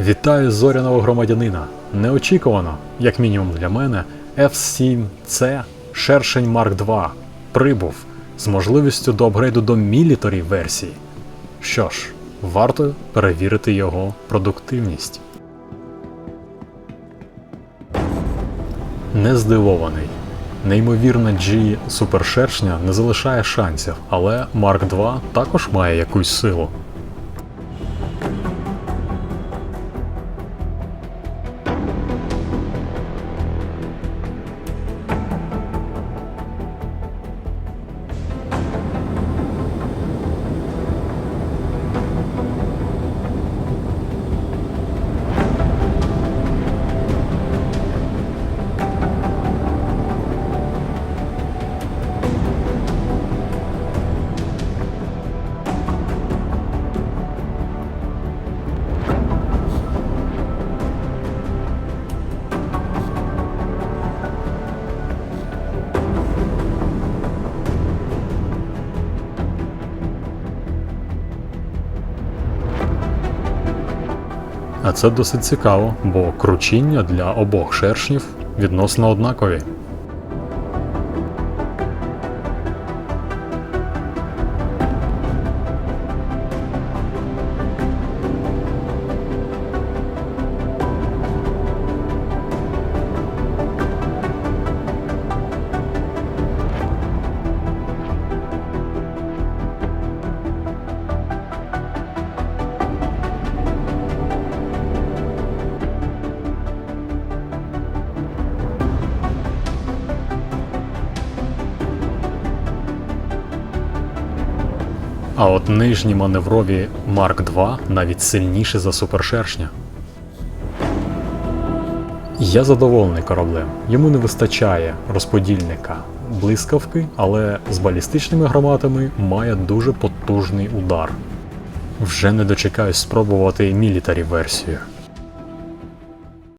Вітаю зоряного громадянина. Неочікувано, як мінімум для мене, F7C Шершень Марк II прибув з можливістю до апгрейду до мілітарі версії. Що ж, варто перевірити його продуктивність. Не здивований. Неймовірна G супершершня не залишає шансів, але Марк II також має якусь силу. А це досить цікаво, бо кручіння для обох шершнів відносно однакові. А от нижні маневрові Марк II навіть сильніші за супершершня. Я задоволений кораблем. Йому не вистачає розподільника блискавки, але з балістичними гранатами має дуже потужний удар. Вже не дочекаюсь спробувати мілітарі версію.